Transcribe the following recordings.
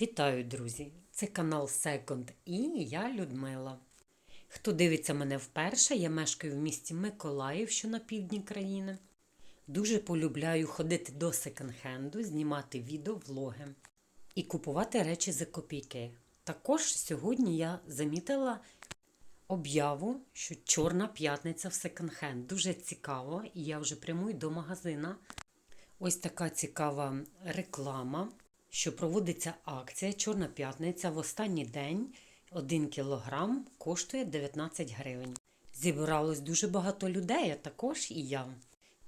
Вітаю, друзі! Це канал Second і я Людмила. Хто дивиться мене вперше, я мешкаю в місті Миколаїв, що на півдні країни. Дуже полюбляю ходити до секонд-хенду, знімати відео, влоги і купувати речі за копійки. Також сьогодні я замітила об'яву, що Чорна п'ятниця в секонд-хенд. Дуже цікаво, і я вже прямую до магазина. Ось така цікава реклама, що проводиться акція Чорна п'ятниця в останній день 1 кілограм коштує 19 гривень. Зібралось дуже багато людей, а також і я.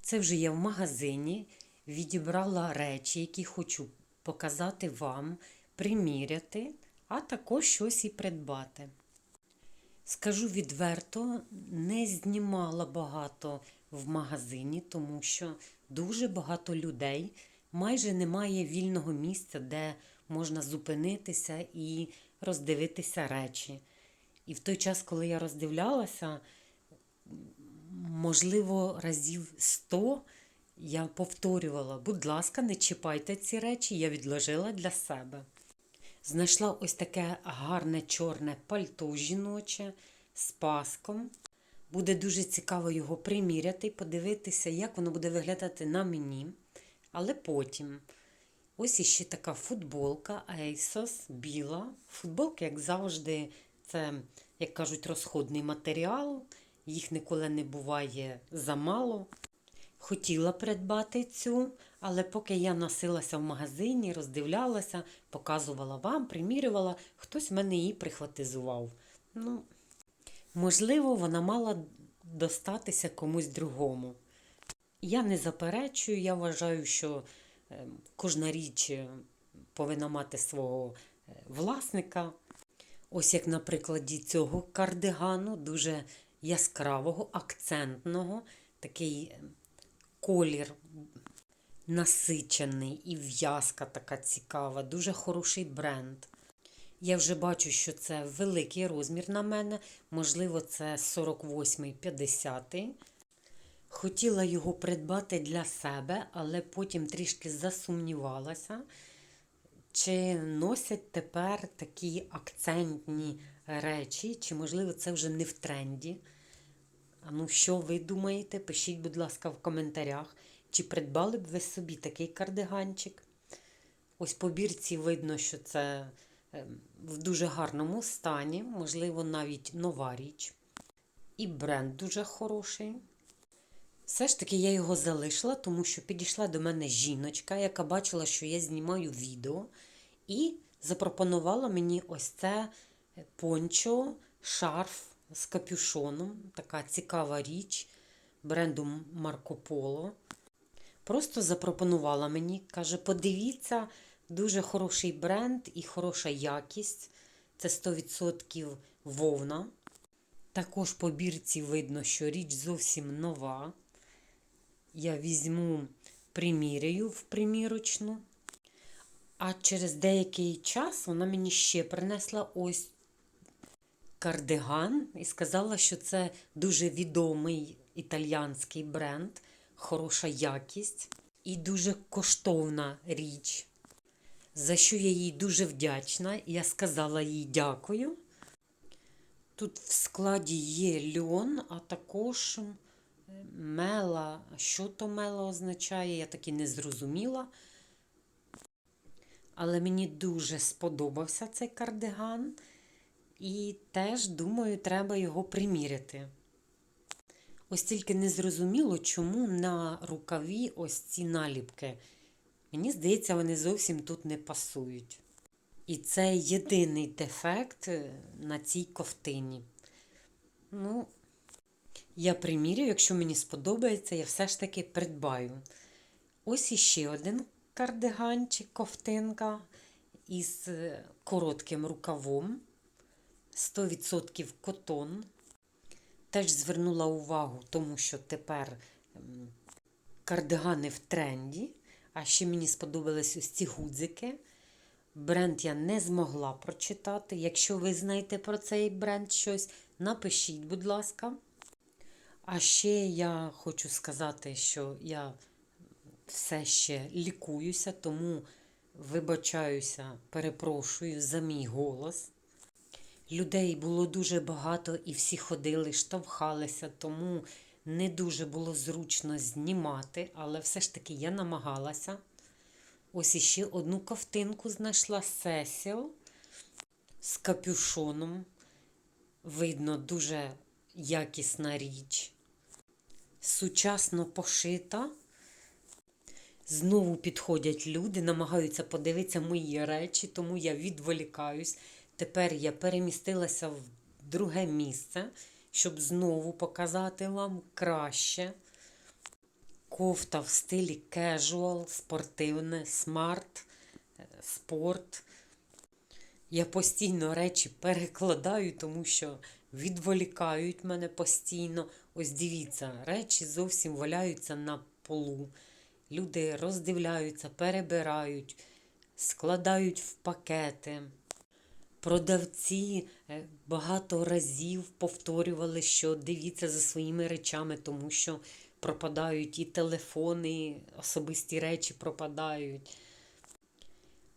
Це вже я в магазині відібрала речі, які хочу показати вам, приміряти, а також щось і придбати. Скажу відверто, не знімала багато в магазині, тому що дуже багато людей, майже немає вільного місця, де можна зупинитися і роздивитися речі. І в той час, коли я роздивлялася, можливо, разів 100 я повторювала, будь ласка, не чіпайте ці речі, я відложила для себе. Знайшла ось таке гарне чорне пальто жіноче з паском. Буде дуже цікаво його приміряти подивитися, як воно буде виглядати на мені. Але потім ось іще така футболка ASOS біла. Футболки, як завжди, це, як кажуть, розходний матеріал. Їх ніколи не буває замало. Хотіла придбати цю, але поки я носилася в магазині, роздивлялася, показувала вам, примірювала, хтось мене її прихватизував. Ну, Можливо, вона мала достатися комусь другому. Я не заперечую, я вважаю, що кожна річ повинна мати свого власника. Ось як на прикладі цього кардигану, дуже яскравого, акцентного, такий колір насичений і в'язка така цікава, дуже хороший бренд. Я вже бачу, що це великий розмір на мене, можливо, це 48-50. Хотіла його придбати для себе, але потім трішки засумнівалася, чи носять тепер такі акцентні речі, чи, можливо, це вже не в тренді. Ну, що ви думаєте? Пишіть, будь ласка, в коментарях, чи придбали б ви собі такий кардиганчик. Ось по бірці видно, що це в дуже гарному стані, можливо, навіть нова річ. І бренд дуже хороший. Все ж таки я його залишила, тому що підійшла до мене жіночка, яка бачила, що я знімаю відео, і запропонувала мені ось це пончо, шарф з капюшоном. Така цікава річ бренду Марко Поло. Просто запропонувала мені, каже: подивіться, дуже хороший бренд і хороша якість. Це 100% вовна. Також по бірці видно, що річ зовсім нова. Я візьму, приміряю в примірочну. А через деякий час вона мені ще принесла ось кардиган і сказала, що це дуже відомий італіянський бренд, хороша якість і дуже коштовна річ. За що я їй дуже вдячна. Я сказала їй дякую. Тут в складі є льон, а також мела. Що то мела означає, я таки не зрозуміла. Але мені дуже сподобався цей кардиган. І теж, думаю, треба його приміряти. Ось тільки не зрозуміло, чому на рукаві ось ці наліпки. Мені здається, вони зовсім тут не пасують. І це єдиний дефект е, на цій ковтині. Ну, я примірю, якщо мені сподобається, я все ж таки придбаю. Ось іще один кардиганчик, ковтинка із е, коротким рукавом. 100% котон. Теж звернула увагу, тому що тепер кардигани в тренді. А ще мені сподобались ось ці гудзики. Бренд я не змогла прочитати. Якщо ви знаєте про цей бренд щось, напишіть, будь ласка. А ще я хочу сказати, що я все ще лікуюся, тому Вибачаюся, перепрошую за мій голос. Людей було дуже багато і всі ходили, штовхалися, тому не дуже було зручно знімати, але все ж таки я намагалася. Ось іще одну ковтинку знайшла Сесіл з капюшоном. Видно, дуже якісна річ. Сучасно пошита. Знову підходять люди, намагаються подивитися мої речі, тому я відволікаюсь. Тепер я перемістилася в друге місце, щоб знову показати вам краще. Кофта в стилі casual, спортивне, смарт, е, спорт. Я постійно речі перекладаю, тому що відволікають мене постійно. Ось дивіться, речі зовсім валяються на полу. Люди роздивляються, перебирають, складають в пакети. Продавці е, багато разів повторювали, що дивіться за своїми речами, тому що пропадають і телефони, особисті речі пропадають.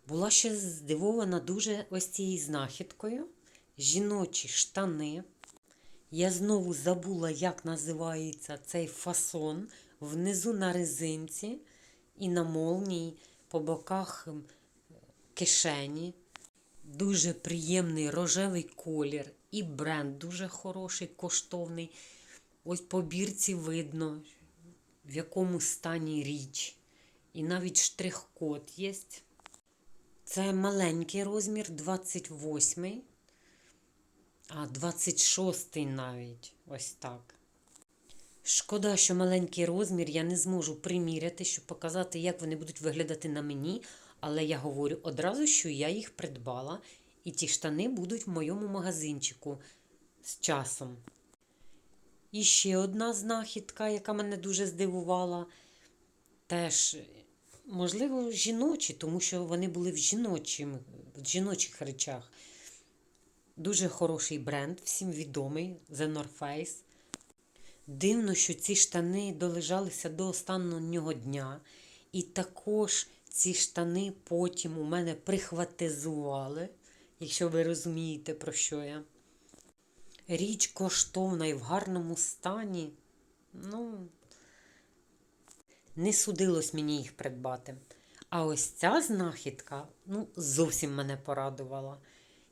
Була ще здивована дуже ось цією знахідкою. Жіночі штани. Я знову забула, як називається цей фасон. Внизу на резинці і на молнії, по боках кишені. Дуже приємний рожевий колір. І бренд дуже хороший, коштовний. Ось по бірці видно, в якому стані річ. І навіть штрих-код є. Це маленький розмір, 28, а 26-й навіть. Ось так. Шкода, що маленький розмір я не зможу приміряти, щоб показати, як вони будуть виглядати на мені. Але я говорю одразу, що я їх придбала, і ті штани будуть в моєму магазинчику з часом. І ще одна знахідка, яка мене дуже здивувала. Теж, можливо, жіночі, тому що вони були в, жіночим, в жіночих речах. Дуже хороший бренд, всім відомий The North Face. Дивно, що ці штани долежалися до останнього дня. І також ці штани потім у мене прихватизували, якщо ви розумієте, про що я. Річ коштовна і в гарному стані. Ну, не судилось мені їх придбати. А ось ця знахідка ну, зовсім мене порадувала.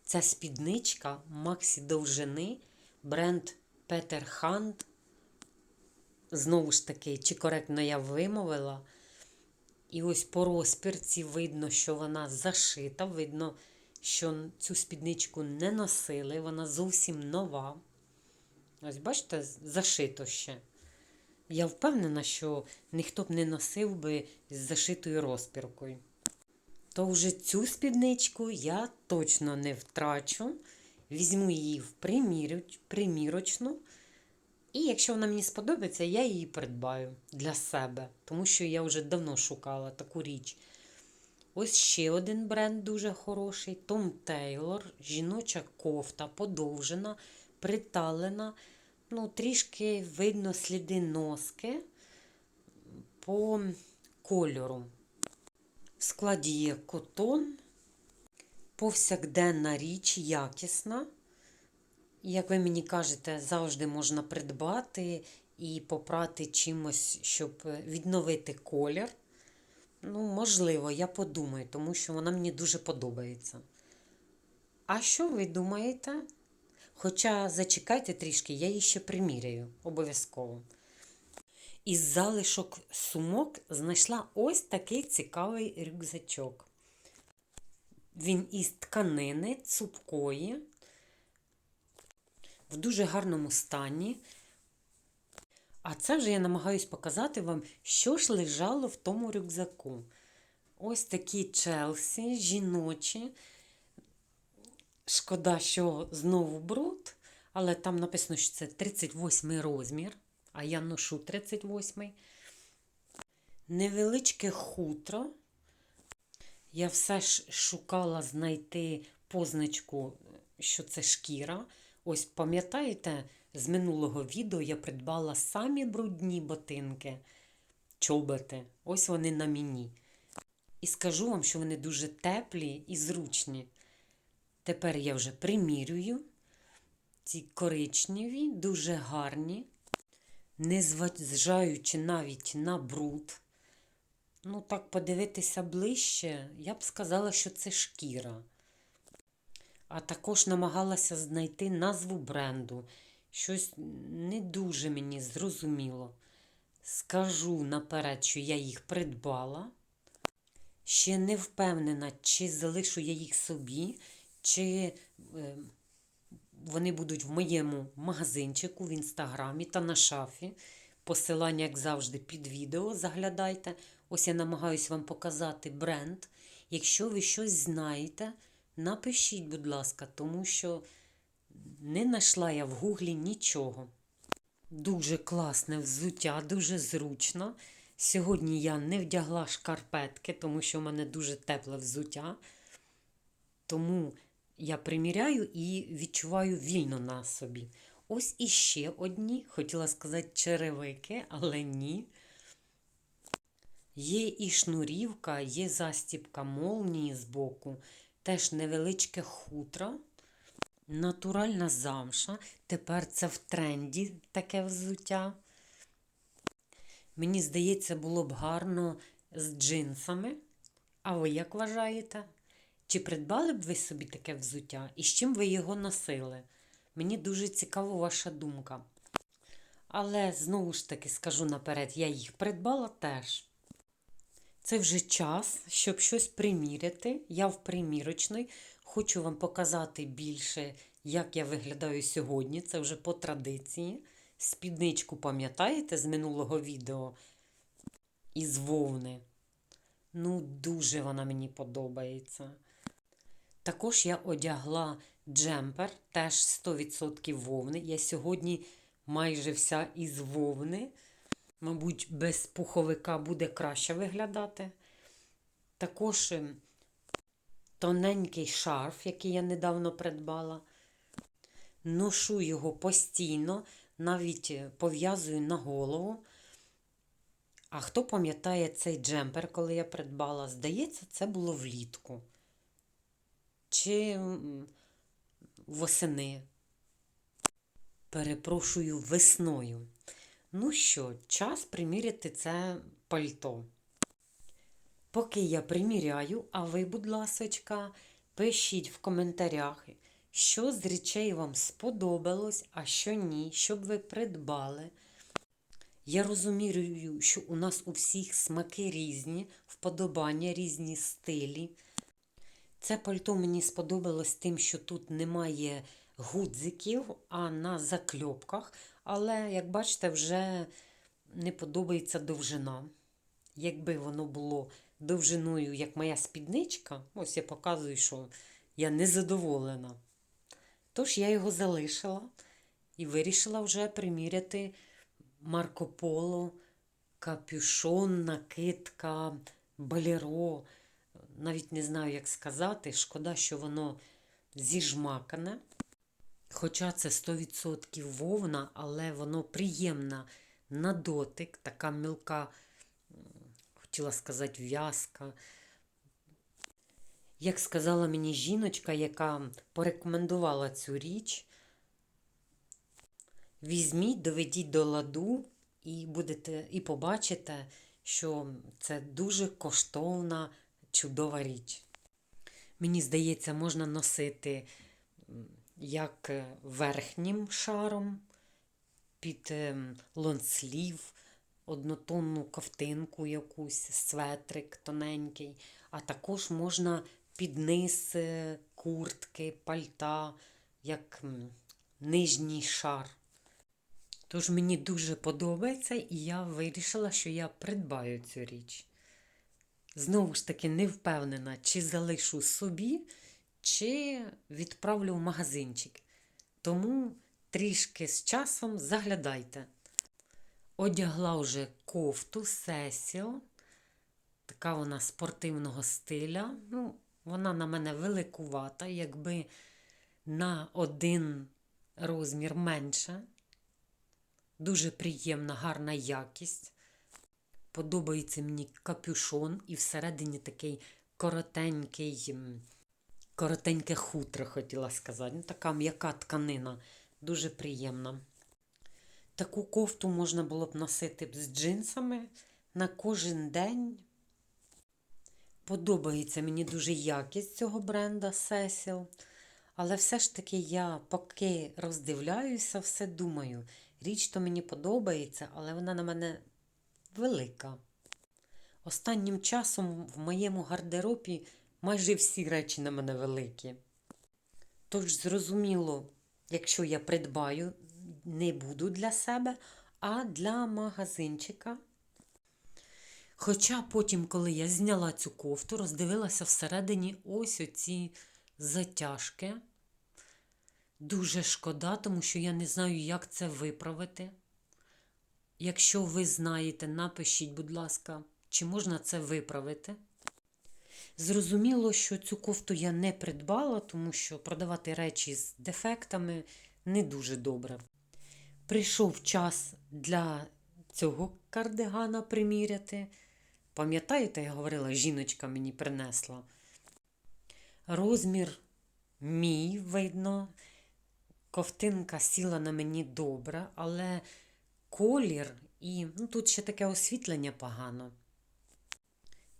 Ця спідничка Максі довжини, бренд Петер Хант. Знову ж таки, чи коректно я вимовила. І ось по розпірці видно, що вона зашита. Видно, що цю спідничку не носили, вона зовсім нова. Ось, бачите, зашито ще. Я впевнена, що ніхто б не носив би з зашитою розпіркою. То вже цю спідничку я точно не втрачу. Візьму її в примірочну. І якщо вона мені сподобається, я її придбаю для себе, тому що я вже давно шукала таку річ. Ось ще один бренд дуже хороший: Tom Taylor, жіноча кофта, подовжена, приталена. Ну, трішки видно сліди носки по кольору. В складі є котон, повсякденна річ, якісна. Як ви мені кажете, завжди можна придбати і попрати чимось, щоб відновити колір. Ну, можливо, я подумаю, тому що вона мені дуже подобається. А що ви думаєте? Хоча зачекайте трішки, я її ще приміряю обов'язково. Із залишок сумок знайшла ось такий цікавий рюкзачок. Він із тканини цупкої в дуже гарному стані. А це вже я намагаюсь показати вам, що ж лежало в тому рюкзаку. Ось такі Челсі, жіночі. Шкода, що знову бруд, але там написано, що це 38 розмір, а я ношу 38. Невеличке хутро. Я все ж шукала знайти позначку, що це шкіра. Ось пам'ятаєте, з минулого відео я придбала самі брудні ботинки, чоботи. Ось вони на мені. І скажу вам, що вони дуже теплі і зручні. Тепер я вже примірюю. Ці коричневі, дуже гарні, не зважаючи навіть на бруд. Ну, так подивитися ближче, я б сказала, що це шкіра. А також намагалася знайти назву бренду. Щось не дуже мені зрозуміло. Скажу наперед, що я їх придбала. Ще не впевнена, чи залишу я їх собі, чи е, вони будуть в моєму магазинчику в інстаграмі та на шафі. Посилання, як завжди, під відео. Заглядайте. Ось я намагаюся вам показати бренд. Якщо ви щось знаєте, напишіть, будь ласка, тому що не знайшла я в гуглі нічого. Дуже класне взуття, дуже зручно. Сьогодні я не вдягла шкарпетки, тому що в мене дуже тепле взуття. Тому я приміряю і відчуваю вільно на собі. Ось іще одні, хотіла сказати черевики, але ні. Є і шнурівка, є застібка молнії з боку, теж невеличке хутро, натуральна замша. Тепер це в тренді таке взуття. Мені здається, було б гарно з джинсами. А ви як вважаєте? Чи придбали б ви собі таке взуття і з чим ви його носили? Мені дуже цікава ваша думка. Але знову ж таки скажу наперед, я їх придбала теж. Це вже час, щоб щось приміряти. Я в примірочний. Хочу вам показати більше, як я виглядаю сьогодні. Це вже по традиції. Спідничку пам'ятаєте з минулого відео із вовни. Ну, дуже вона мені подобається. Також я одягла джемпер, теж 100% вовни. Я сьогодні майже вся із вовни. Мабуть, без пуховика буде краще виглядати. Також ем, тоненький шарф, який я недавно придбала. Ношу його постійно, навіть е, пов'язую на голову. А хто пам'ятає цей джемпер, коли я придбала? Здається, це було влітку. Чи восени. Перепрошую весною. Ну що, час приміряти це пальто. Поки я приміряю, а ви, будь ласочка, пишіть в коментарях, що з речей вам сподобалось, а що ні, щоб ви придбали. Я розумію, що у нас у всіх смаки різні, вподобання різні стилі. Це пальто мені сподобалось тим, що тут немає гудзиків, а на закльопках. Але, як бачите, вже не подобається довжина. Якби воно було довжиною, як моя спідничка, ось я показую, що я не задоволена. Тож я його залишила і вирішила вже приміряти Марко Поло, капюшон, накидка, балеро. Навіть не знаю, як сказати. Шкода, що воно зіжмакане. Хоча це 100% вовна, але воно приємна на дотик, така мілка, хотіла сказати, в'язка. Як сказала мені жіночка, яка порекомендувала цю річ, візьміть, доведіть до ладу і будете, і побачите, що це дуже коштовна, чудова річ. Мені здається, можна носити як верхнім шаром під лонслів, однотонну ковтинку якусь, светрик тоненький, а також можна під низ е, куртки, пальта, як нижній шар. Тож мені дуже подобається, і я вирішила, що я придбаю цю річ. Знову ж таки, не впевнена, чи залишу собі, чи відправлю в магазинчик. Тому трішки з часом заглядайте. Одягла вже кофту Сесіл. Така вона спортивного стиля. Ну, Вона на мене великувата, якби на один розмір менше. Дуже приємна, гарна якість. Подобається мені капюшон і всередині такий коротенький, коротеньке хутро, хотіла сказати. Ну, така м'яка тканина, дуже приємна. Таку кофту можна було б носити з джинсами на кожен день. Подобається мені дуже якість цього бренда Cecil. Але все ж таки я поки роздивляюся, все думаю. Річ то мені подобається, але вона на мене велика. Останнім часом в моєму гардеробі майже всі речі на мене великі. Тож, зрозуміло, якщо я придбаю, не буду для себе, а для магазинчика. Хоча потім, коли я зняла цю кофту, роздивилася всередині ось оці затяжки. Дуже шкода, тому що я не знаю, як це виправити. Якщо ви знаєте, напишіть, будь ласка, чи можна це виправити. Зрозуміло, що цю кофту я не придбала, тому що продавати речі з дефектами не дуже добре. Прийшов час для цього кардигана приміряти. Пам'ятаєте, я говорила, жіночка мені принесла. Розмір мій, видно, ковтинка сіла на мені добре, але колір і ну, тут ще таке освітлення погано.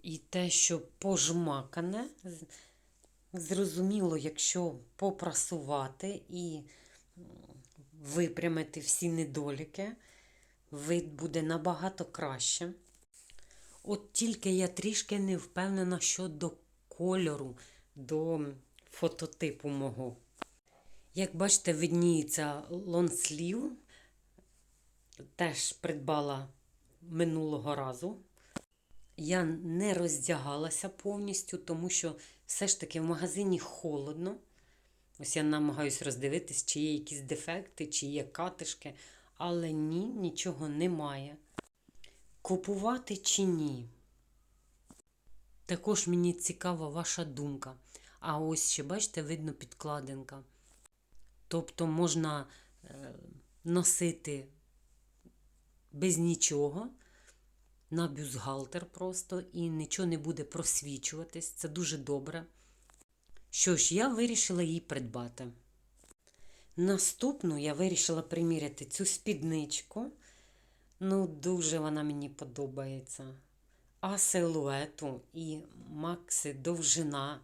І те, що пожмакане, зрозуміло, якщо попрасувати і випрямити всі недоліки, вид буде набагато краще. От тільки я трішки не впевнена щодо кольору, до фототипу мого. Як бачите, видніється лонслів. Теж придбала минулого разу. Я не роздягалася повністю, тому що все ж таки в магазині холодно. Ось я намагаюся роздивитись, чи є якісь дефекти, чи є катишки, але ні, нічого немає. Купувати чи ні? Також мені цікава ваша думка. А ось ще, бачите, видно підкладинка. Тобто можна е, носити без нічого на бюстгальтер просто і нічого не буде просвічуватись. Це дуже добре. Що ж, я вирішила її придбати. Наступну я вирішила приміряти цю спідничку. Ну, дуже вона мені подобається. А силуету і макси довжина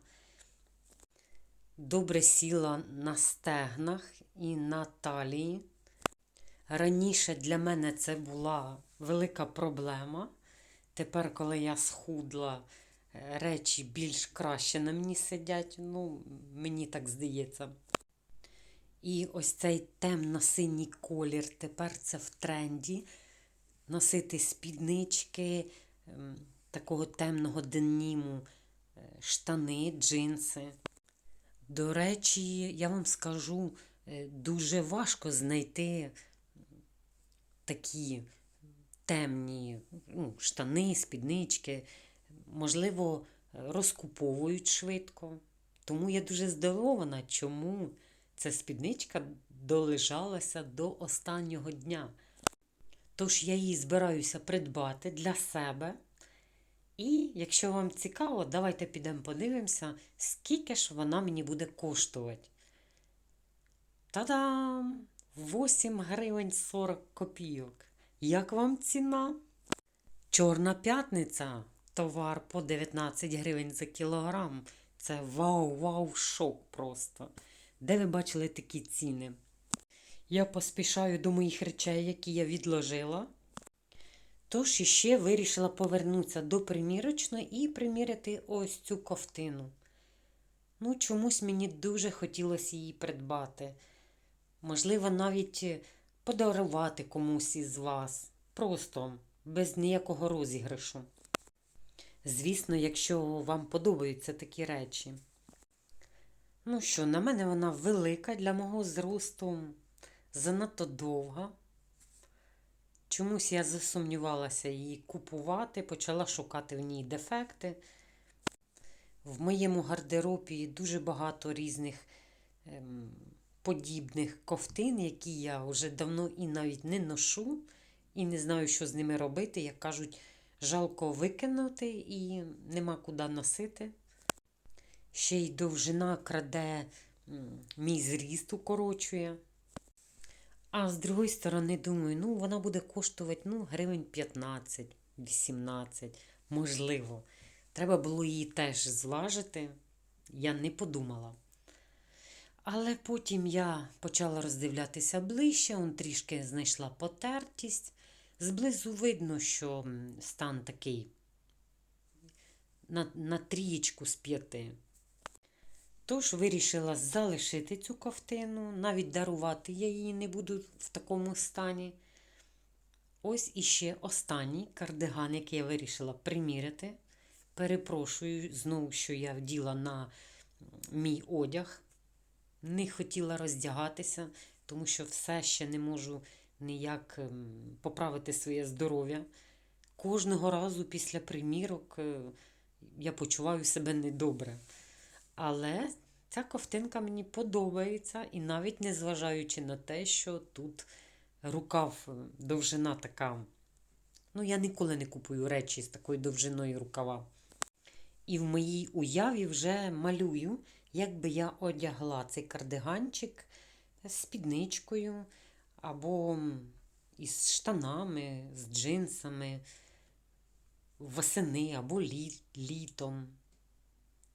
добре сіла на стегнах і на талії. Раніше для мене це була велика проблема. Тепер, коли я схудла, е, речі більш краще на мені сидять. Ну, мені так здається. І ось цей темно-синій колір, тепер це в тренді. Носити спіднички ем, такого темного деніму, е, штани, джинси. До речі, я вам скажу, е, дуже важко знайти такі темні ну, штани, спіднички. Можливо, розкуповують швидко. Тому я дуже здивована, чому ця спідничка долежалася до останнього дня. Тож я її збираюся придбати для себе. І якщо вам цікаво, давайте підемо подивимося, скільки ж вона мені буде коштувати. Та-дам! 8 гривень 40 копійок. Як вам ціна? Чорна п'ятниця. Товар по 19 гривень за кілограм. Це вау-вау, шок просто. Де ви бачили такі ціни? Я поспішаю до моїх речей, які я відложила. Тож іще вирішила повернутися до примірочної і приміряти ось цю ковтину. Ну, чомусь мені дуже хотілося її придбати. Можливо, навіть е, подарувати комусь із вас. Просто без ніякого розіграшу. Звісно, якщо вам подобаються такі речі. Ну що, на мене вона велика для мого зросту, занадто довга. Чомусь я засумнівалася її купувати, почала шукати в ній дефекти. В моєму гардеробі дуже багато різних ем, подібних ковтин, які я вже давно і навіть не ношу, і не знаю, що з ними робити. Як кажуть, жалко викинути і нема куди носити. Ще й довжина краде мій зріст укорочує. А з другої сторони, думаю, ну вона буде коштувати ну, гривень 15-18, можливо. Треба було її теж зважити. Я не подумала. Але потім я почала роздивлятися ближче, он трішки знайшла потертість. Зблизу видно, що стан такий на, на трієчку з п'яти. Тож вирішила залишити цю ковтину, навіть дарувати я її не буду в такому стані. Ось іще останній кардиган, який я вирішила приміряти. Перепрошую знову, що я вділа на мій одяг. Не хотіла роздягатися, тому що все ще не можу ніяк ем, поправити своє здоров'я. Кожного разу після примірок е, я почуваю себе недобре. Але ця ковтинка мені подобається, і навіть незважаючи на те, що тут рукав е, довжина така. Ну, я ніколи не купую речі з такою довжиною рукава. І в моїй уяві вже малюю, як би я одягла цей кардиганчик з спідничкою або із штанами, з джинсами, восени або лі- літом.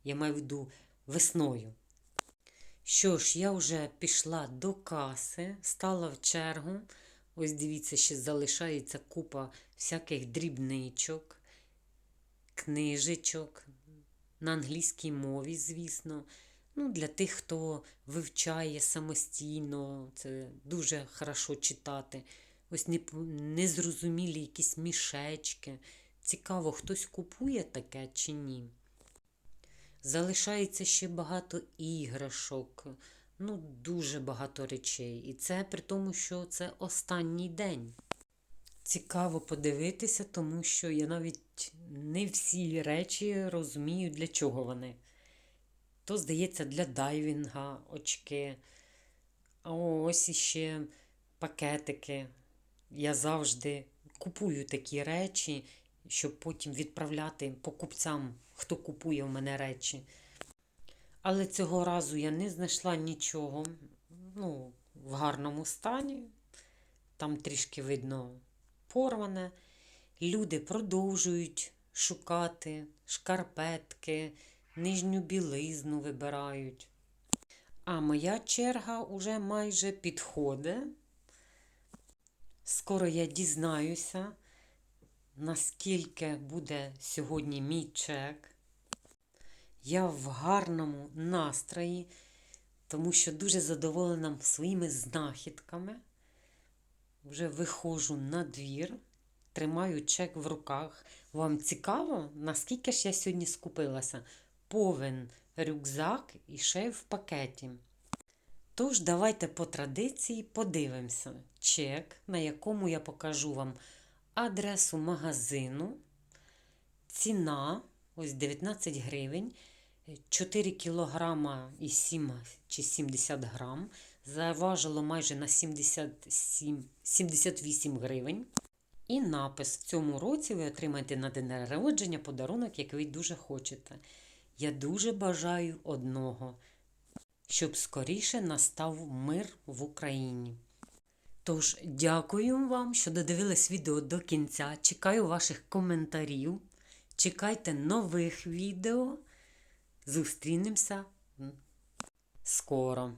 Я маю в виду весною. Що ж, я вже пішла до каси, стала в чергу. Ось дивіться, ще залишається купа всяких дрібничок, книжечок на англійській мові, звісно. Ну, для тих, хто вивчає самостійно, це дуже хорошо читати. Ось незрозумілі якісь мішечки. Цікаво, хтось купує таке чи ні. Залишається ще багато іграшок, ну, дуже багато речей. І це при тому, що це останній день. Цікаво подивитися, тому що я навіть не всі речі розумію, для чого вони. То, здається, для дайвінга очки. А ось іще пакетики. Я завжди купую такі речі, щоб потім відправляти покупцям, хто купує в мене речі. Але цього разу я не знайшла нічого ну, в гарному стані. Там трішки видно порване. Люди продовжують шукати шкарпетки, нижню білизну вибирають. А моя черга уже майже підходить. Скоро я дізнаюся, наскільки буде сьогодні мій чек. Я в гарному настрої, тому що дуже задоволена своїми знахідками. Вже виходжу на двір, тримаю чек в руках. Вам цікаво, наскільки ж я сьогодні скупилася? Повен рюкзак і ще в пакеті. Тож, давайте по традиції подивимося чек, на якому я покажу вам адресу магазину, ціна ось 19 гривень, 4 кілограма і 7 чи 70 грам. Заважило майже на 77, 78 гривень. І напис в цьому році ви отримаєте на день народження подарунок, який дуже хочете. Я дуже бажаю одного, щоб скоріше настав мир в Україні. Тож, дякую вам, що додивились відео до кінця. Чекаю ваших коментарів. Чекайте нових відео. Зустрінемося скоро.